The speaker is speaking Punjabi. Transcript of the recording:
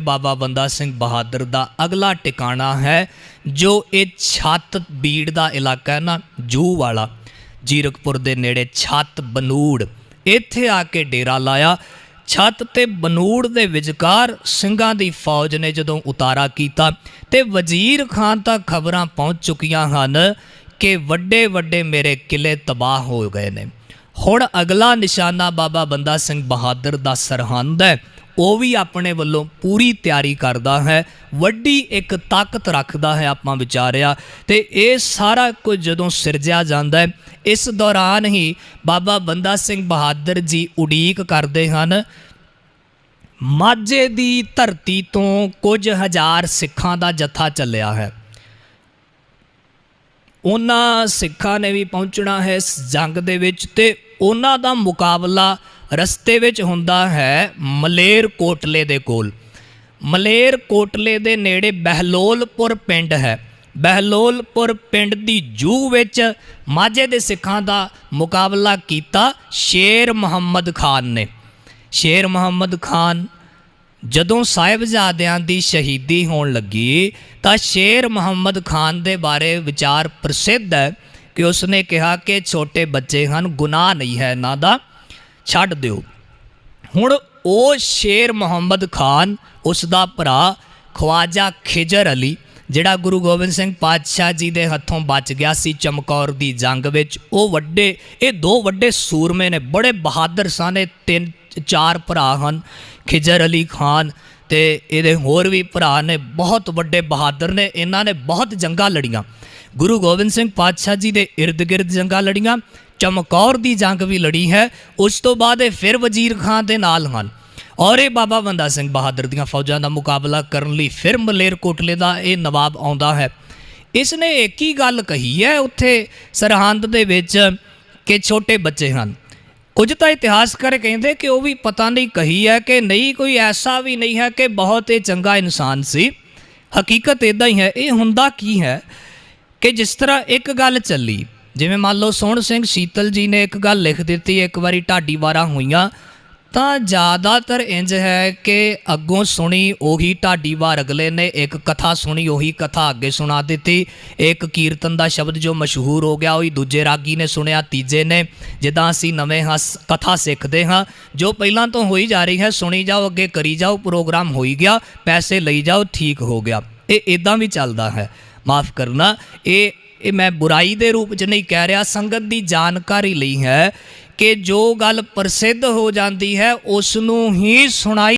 ਬਾਬਾ ਬੰਦਾ ਸਿੰਘ ਬਹਾਦਰ ਦਾ ਅਗਲਾ ਟਿਕਾਣਾ ਹੈ, ਜੋ ਇਹ ਛੱਤ ਬੀੜ ਦਾ ਇਲਾਕਾ ਹੈ ਨਾ, ਜੂ ਵਾਲਾ, ਜੀਰਕਪੁਰ ਦੇ ਨੇੜੇ ਛੱਤ ਬਨੂੜ। ਇੱਥੇ ਆ ਕੇ ਡੇਰਾ ਲਾਇਆ। ਛੱਤ ਤੇ ਬਨੂੜ ਦੇ ਵਿਚਕਾਰ ਸਿੰਘਾਂ ਦੀ ਫੌਜ ਨੇ ਜਦੋਂ ਉਤਾਰਾ ਕੀਤਾ ਤੇ ਵਜ਼ੀਰ ਖਾਨ ਤੱਕ ਖਬਰਾਂ ਪਹੁੰਚ ਚੁੱਕੀਆਂ ਹਨ ਕਿ ਵੱਡੇ ਵੱਡੇ ਮੇਰੇ ਕਿਲੇ ਤਬਾਹ ਹੋ ਗਏ ਨੇ। ਹੁਣ ਅਗਲਾ ਨਿਸ਼ਾਨਾ ਬਾਬਾ ਬੰਦਾ ਸਿੰਘ ਬਹਾਦਰ ਦਾ ਸਰਹੰਦ ਹੈ। ਉਹ ਵੀ ਆਪਣੇ ਵੱਲੋਂ ਪੂਰੀ ਤਿਆਰੀ ਕਰਦਾ ਹੈ। ਵੱਡੀ ਇੱਕ ਤਾਕਤ ਰੱਖਦਾ ਹੈ ਆਪਾਂ ਵਿਚਾਰਿਆ। ਤੇ ਇਹ ਸਾਰਾ ਕੁਝ ਜਦੋਂ ਸਿਰਜਿਆ ਜਾਂਦਾ ਹੈ, ਇਸ ਦੌਰਾਨ ਹੀ ਬਾਬਾ ਬੰਦਾ ਸਿੰਘ ਬਹਾਦਰ ਜੀ ਉਡੀਕ ਕਰਦੇ ਹਨ। ਮਾਝੇ ਦੀ ਧਰਤੀ ਤੋਂ ਕੁਝ ਹਜ਼ਾਰ ਸਿੱਖਾਂ ਦਾ ਜਥਾ ਚੱਲਿਆ ਹੈ। ਉਹਨਾਂ ਸਿੱਖਾਂ ਨੇ ਵੀ ਪਹੁੰਚਣਾ ਹੈ ਇਸ ਜੰਗ ਦੇ ਵਿੱਚ ਤੇ ਉਹਨਾਂ ਦਾ ਮੁਕਾਬਲਾ ਰਸਤੇ ਵਿੱਚ ਹੁੰਦਾ ਹੈ ਮਲੇਰ ਕੋਟਲੇ ਦੇ ਕੋਲ। ਮਲੇਰ ਕੋਟਲੇ ਦੇ ਨੇੜੇ ਬਹਿਲੋਲਪੁਰ ਪਿੰਡ ਹੈ। ਬਹਿਲੋਲਪੁਰ ਪਿੰਡ ਦੀ ਜੂ ਵਿੱਚ ਮਾਝੇ ਦੇ ਸਿੱਖਾਂ ਦਾ ਮੁਕਾਬਲਾ ਕੀਤਾ ਸ਼ੇਰ ਮੁਹੰਮਦ ਖਾਨ ਨੇ। ਸ਼ੇਰ ਮੁਹੰਮਦ ਖਾਨ ਜਦੋਂ ਸਾਹਿਬਜ਼ਾਦਿਆਂ ਦੀ ਸ਼ਹੀਦੀ ਹੋਣ ਲੱਗੀ ਤਾਂ ਸ਼ੇਰ ਮੁਹੰਮਦ ਖਾਨ ਦੇ ਬਾਰੇ ਵਿਚਾਰ ਪ੍ਰਸਿੱਧ ਹੈ। ਕਿ ਉਸਨੇ ਕਿਹਾ ਕਿ ਛੋਟੇ ਬੱਚੇ ਹਨ, ਗੁਨਾਹ ਨਹੀਂ ਹੈ ਇਹਨਾਂ ਦਾ ਛੱਡ ਦਿਓ। ਹੁਣ ਉਹ ਸ਼ੇਰ ਮੁਹੰਮਦ ਖਾਨ ਉਸ ਦਾ ਭਰਾ ਖਵਾਜਾ ਖਿਜਰ ਅਲੀ, ਜਿਹੜਾ ਗੁਰੂ ਗੋਬਿੰਦ ਸਿੰਘ ਪਾਤਸ਼ਾਹ ਜੀ ਦੇ ਹੱਥੋਂ ਬਚ ਗਿਆ ਸੀ ਚਮਕੌਰ ਦੀ ਜੰਗ ਵਿੱਚ, ਉਹ ਵੱਡੇ, ਇਹ ਦੋ ਵੱਡੇ ਸੂਰਮੇ ਨੇ, ਬੜੇ ਬਹਾਦਰ ਸਨ, ਇਹ ਤਿੰਨ, ਚਾਰ ਭਰਾ ਹਨ, ਖਿਜਰ ਅਲੀ ਖਾਨ ਤੇ ਇਹਦੇ ਹੋਰ ਵੀ ਭਰਾ ਨੇ, ਬਹੁਤ ਵੱਡੇ ਬਹਾਦਰ ਨੇ, ਇਹਨਾਂ ਨੇ ਬਹੁਤ ਜੰਗਾਂ ਲੜੀਆਂ। ਗੁਰੂ ਗੋਬਿੰਦ ਸਿੰਘ ਪਾਤਸ਼ਾਹ ਜੀ ਦੇ ird ਗਿਰਦ ਜੰਗਾਂ ਲੜੀਆਂ, ਚਮਕੌਰ ਦੀ ਜੰਗ ਵੀ ਲੜੀ ਹੈ, ਉਸ ਤੋਂ ਬਾਅਦ ਇਹ ਫਿਰ ਵਜ਼ੀਰ ਖਾਨ ਦੇ ਨਾਲ ਹਨ। ਔਰ ਇਹ ਬਾਬਾ ਬੰਦਾ ਸਿੰਘ ਬਹਾਦਰ ਦੀਆਂ ਫੌਜਾਂ ਦਾ ਮੁਕਾਬਲਾ ਕਰਨ ਲਈ ਫਿਰ ਮਲੇਰਕੋਟਲੇ ਦਾ ਇਹ ਨਵਾਬ ਆਉਂਦਾ ਹੈ। ਇਸ ਨੇ ਇੱਕ ਹੀ ਗੱਲ ਕਹੀ ਹੈ, ਉੱਥੇ ਸਰਹੰਦ ਦੇ ਵਿੱਚ ਕਿ ਛੋਟੇ ਬੱਚੇ ਹਨ। ਕੁਝ ਤਾਂ ਇਤਿਹਾਸਕਾਰ ਕਹਿੰਦੇ ਕਿ ਉਹ ਵੀ ਪਤਾ ਨਹੀਂ ਕਹੀ ਹੈ ਕਿ ਨਹੀਂ, ਕੋਈ ਐਸਾ ਵੀ ਨਹੀਂ ਹੈ ਕਿ ਬਹੁਤ ਹੀ ਚੰਗਾ ਇਨਸਾਨ ਸੀ। ਹਕੀਕਤ ਇਦਾਂ ਹੀ ਹੈ, ਇਹ ਹੁੰਦਾ ਕੀ ਹੈ? ਕਿ ਜਿਸ ਤਰ੍ਹਾਂ ਇੱਕ ਗੱਲ ਚੱਲੀ, ਜਿਵੇਂ ਮੰਨ ਲਓ ਸੋਹਣ ਸਿੰਘ ਸ਼ੀਤਲ ਜੀ ਨੇ ਇੱਕ ਗੱਲ ਲਿਖ ਦਿੱਤੀ, ਇੱਕ ਵਾਰੀ ਢਾਡੀ ਵਾਰਾਂ ਹੋਈਆਂ, ਤਾਂ ਜ਼ਿਆਦਾਤਰ ਇੰਜ ਹੈ ਕਿ ਅੱਗੋਂ ਸੁਣੀ ਉਹੀ ਢਾਡੀ ਵਾਰ, ਅਗਲੇ ਨੇ ਇੱਕ ਕਥਾ ਸੁਣੀ, ਉਹੀ ਕਥਾ ਅੱਗੇ ਸੁਣਾ ਦਿੱਤੀ, ਇੱਕ ਕੀਰਤਨ ਦਾ ਸ਼ਬਦ ਜੋ ਮਸ਼ਹੂਰ ਹੋ ਗਿਆ, ਉਹੀ ਦੂਜੇ ਰਾਗੀ ਨੇ ਸੁਣਿਆ, ਤੀਜੇ ਨੇ, ਜਿੱਦਾਂ ਅਸੀਂ ਨਵੇਂ ਹਸ, ਕਥਾ ਸਿੱਖਦੇ ਹਾਂ, ਜੋ ਪਹਿਲਾਂ ਤੋਂ ਹੋਈ ਜਾ ਰਹੀ ਹੈ, ਸੁਣੀ ਜਾਓ, ਅੱਗੇ ਕਰੀ ਜਾਓ, ਪ੍ਰੋਗਰਾਮ ਹੋਈ ਗਿਆ, ਪੈਸੇ ਲਈ ਜਾਓ, ਠੀਕ ਹੋ ਗਿਆ। ਇਹ ਇਦਾਂ ਵੀ ਚੱਲਦਾ ਹੈ। ਮਾਫ ਕਰਨਾ। ਇਹ ਇਹ ਮੈਂ ਬੁਰਾਈ ਦੇ ਰੂਪ 'ਚ ਨਹੀਂ ਕਹਿ ਰਿਹਾ, ਸੰਗਤ ਦੀ ਜਾਣਕਾਰੀ ਲਈ ਹੈ ਕਿ ਜੋ ਗੱਲ ਪ੍ਰਸਿੱਧ ਹੋ ਜਾਂਦੀ ਹੈ ਉਸ ਨੂੰ ਹੀ ਸੁਣਾਈ